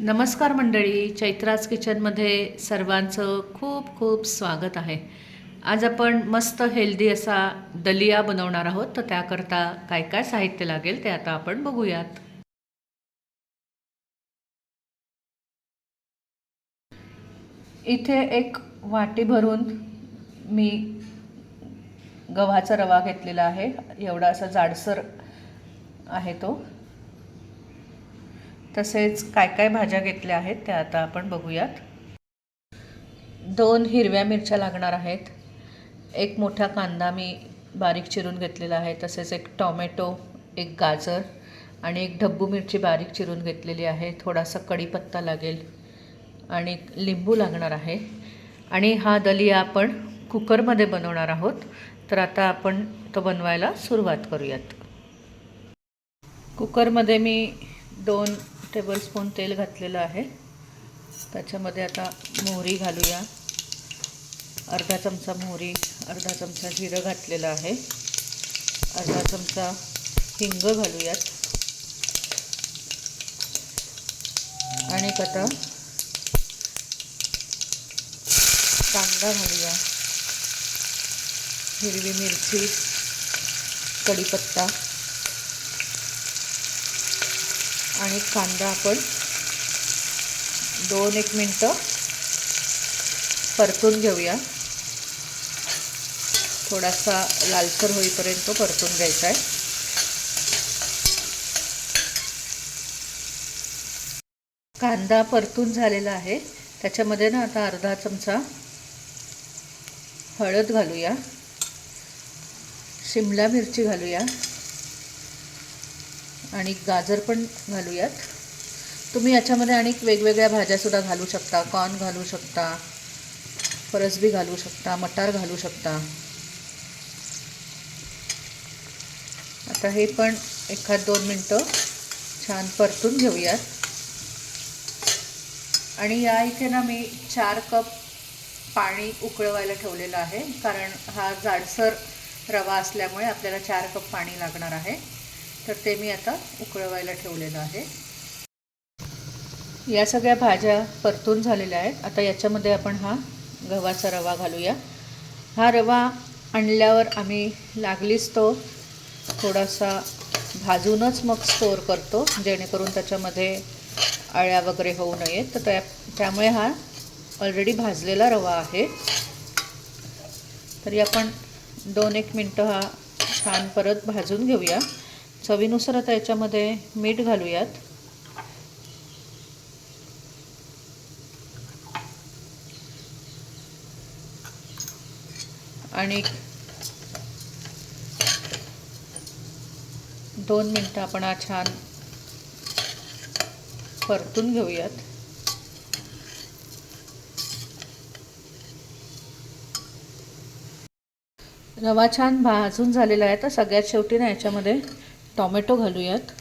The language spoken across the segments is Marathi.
नमस्कार मंडळी चैत्राज किचनमध्ये सर्वांचं खूप खूप स्वागत आहे. आज आपण मस्त हेल्दी असा दलिया बनवणार आहोत तर त्याकरता काय काय साहित्य लागेल ते आता आपण बघूयात. इथे एक वाटी भरून मी गव्हाचा रवा घेतलेला आहे. एवढा असा जाडसर आहे तो. तसेच काय काय भाज्या घेतल्या आहेत त्या आता आपण बघूयात. दोन हिरव्या मिरच्या लागणार आहेत. एक मोठा कांदा मी बारीक चिरून घेतलेला आहे. तसेच एक टॉमॅटो एक गाजर आणि एक ढब्बू मिरची बारीक चिरून घेतलेली आहे. थोडासा कढीपत्ता लागेल आणि लिंबू लागणार आहे. आणि हा दलिया आपण कुकरमध्ये बनवणार आहोत. तर आता आपण तो बनवायला सुरुवात करूयात. कुकरमध्ये मी दोन टेबलस्पून तेल घातलेलं आहे. त्याच्यामध्ये आता मोहरी घालूया. अर्धा चमचा मोहरी अर्धा चमचा जिरं घातलेलं आहे. अर्धा चमचा हिंग घालूयात. आणि आता कांदा घालूया. हिरवी मिरची कढीपत्ता. आणि कांदा आपण दोन एक मिनटं परतून घेऊया. थोडासा लालसर होईपर्यंत परतून घ्यायचा आहे. कांदा परतून झालेला आहे. त्याच्यामध्ये ना आता अर्धा चमचा हळद घालूया. शिमला मिरची घालूया. आणि गाजर पण घालूयात. तुम्ही याच्यामध्ये आणि वेगवेगळ्या भाज्यासुद्धा घालू शकता. कॉर्न घालू शकता. फरसबी घालू शकता. मटार घालू शकता. आता हे पण एखाद दोन मिनटं छान परतून घेऊयात. आणि या इथे ना मी चार कप पाणी उकळवायला ठेवलेलं आहे. कारण हा जाडसर रवा असल्यामुळे आपल्याला चार कप पाणी लागणार आहे. तर ते मी आता उकळवायला ठेवलेलं आहे. या सगळ्या भाज्या परतून झालेल्या आहेत. आता याच्यामध्ये आपण हा गव्हाचा रवा घालूया. हा रवा आणल्यावर आम्ही लागलीच तो थोडासा भाजूनच मग स्टोअर करतो जेणेकरून त्याच्यामध्ये अळ्या वगैरे होऊ नयेत. तर त्या त्यामुळे हा ऑलरेडी भाजलेला रवा आहे. तरी आपण दोन एक मिनटं हा छान परत भाजून घेऊया. चवीनुसार आता याच्यामध्ये मीठ घालूयात. आणि दोन मिनटं आपण हा छान परतून घेऊयात. रवा छान भाजून झालेला आहे तर सगळ्यात शेवटी ना याच्यामध्ये. टॉमॅटो घालूयात.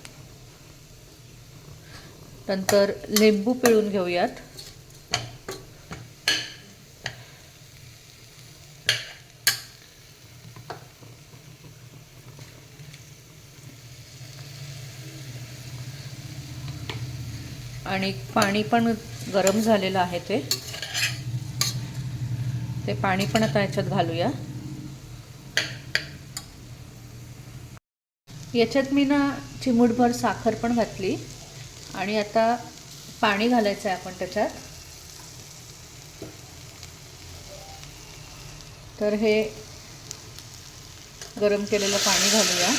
नंतर लिंबू पिळून घेऊयात. आणि पाणी पण गरम झालेलं आहे ते. ते पाणी पण आता याच्यात घालूया. याच्यात मी ना चिमूटभर साखर पण घातली. आणि आता पाणी घालायचं आहे आपण त्याच्यात. तर हे गरम केलेलं पाणी घालूया.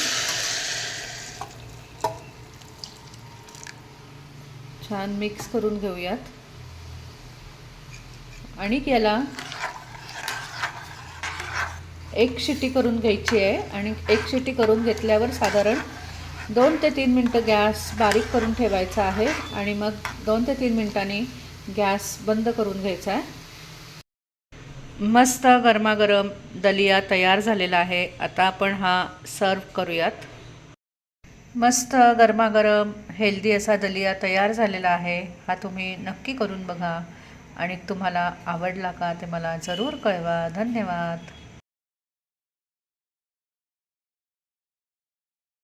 छान मिक्स करून घेऊयात. आणि याला एक शिटी करून घ्यायची आहे आणि एक शिटी करून घेतल्यावर साधारण दोन ते तीन मिनटं गॅस बारीक करून ठेवायचा आहे आणि मग दोन ते तीन मिनटांनी गॅस बंद करून घ्यायचा आहे. मस्त गरमागरम दलिया तयार झालेला आहे. आता आपण हा सर्व करूयात. मस्त गरमागरम हेल्दी असा दलिया तयार झालेला आहे. हा तुम्ही नक्की करून बघा. आणि तुम्हाला आवडला का ते मला जरूर कळवा. धन्यवाद.